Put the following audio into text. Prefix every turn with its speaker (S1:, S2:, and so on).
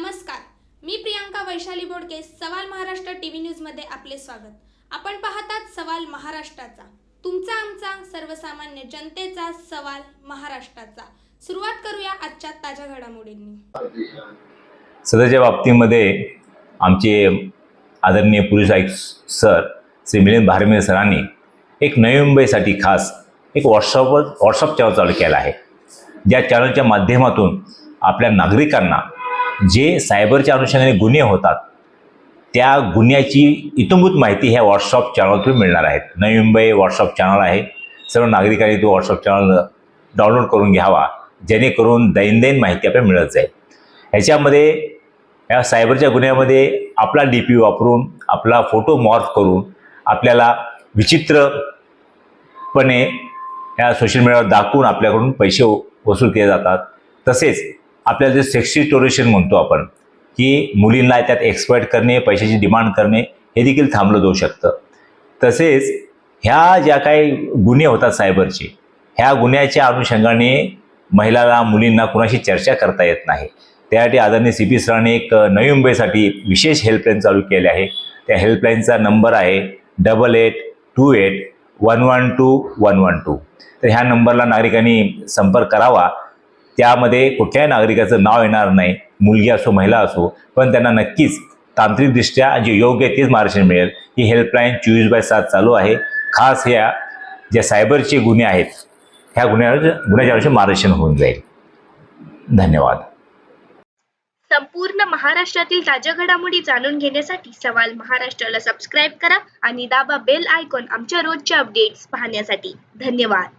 S1: नमस्कार. मी प्रियांका वैशाली बोडके सवाल महाराष्ट्र टीव्ही न्यूजमध्ये आपले स्वागत. आपण पाहतात सवाल महाराष्ट्राचा. तुमचा आमचा सर्वसामान्य जनतेचा सवाल महाराष्ट्राचा. सुरुवात करूया आजच्या ताज्या घडामोडींनी.
S2: सध्याच्या बाबतीमध्ये आमचे आदरणीय पुरुष आयुक्त सर श्री मिलिंद भारमेर सरांनी एक नवी मुंबईसाठी खास एक व्हॉट्सअप व्हॉट्सअप चॅनल चालू केला आहे. ज्या चॅनलच्या माध्यमातून आपल्या नागरिकांना जे सायबरच्या अनुषंगाने गुन्हे होतात त्या गुन्ह्याची इतंभूत माहिती ह्या व्हॉट्सअप चॅनलतून मिळणार आहेत. नवी मुंबई व्हॉट्सअप चॅनल आहे. सर्व नागरिकांनी तो व्हॉट्सअप चॅनल डाउनलोड करून घ्यावा. जेणेकरून दैनंदिन माहिती आपल्याला मिळत जाईल. ह्याच्यामध्ये या सायबरच्या गुन्ह्यामध्ये आपला डी पी वापरून आपला फोटो मॉर्फ करून आपल्याला विचित्रपणे या सोशल मीडियावर दाखवून आपल्याकडून पैसे वसूल केले जातात. तसेच आपल्याला जे सेक्सी टोरेशन म्हणतो आपण की मुलींना त्यात एक्सपर्ट करणे पैशाची डिमांड करणे हे देखील थांबलं जाऊ शकतं. तसेच ह्या ज्या काही गुन्हे होतात सायबरचे ह्या गुन्ह्याच्या अनुषंगाने महिलाला मुलींना कुणाशी चर्चा करता येत नाही. त्यासाठी आदरणीय सी पी सरांनी एक नवी मुंबईसाठी विशेष हेल्पलाईन चालू केली आहे. त्या हेल्पलाईनचा नंबर आहे double eight two eight one one two one one two तर ह्या नंबरला नागरिकांनी संपर्क करावा. त्यामध्ये कुठल्याही नागरिकाचं नाव येणार नाही. मुलगी असो महिला असो पण त्यांना नक्कीच तांत्रिकदृष्ट्या जे योग्य तेच मार्गदर्शन मिळेल. ही हेल्पलाईन चोवीस बाय सात चालू आहे. खास ह्या ज्या सायबरचे गुन्हे आहेत ह्या गुन्ह्यावर गुन्ह्याच्या मार्गदर्शन होऊन जाईल. धन्यवाद.
S3: संपूर्ण महाराष्ट्रातील ताज्या घडामोडी जाणून घेण्यासाठी सवाल महाराष्ट्राला सबस्क्राईब करा आणि दाबा बेल आयकॉन आमच्या रोजच्या अपडेट्स पाहण्यासाठी. धन्यवाद.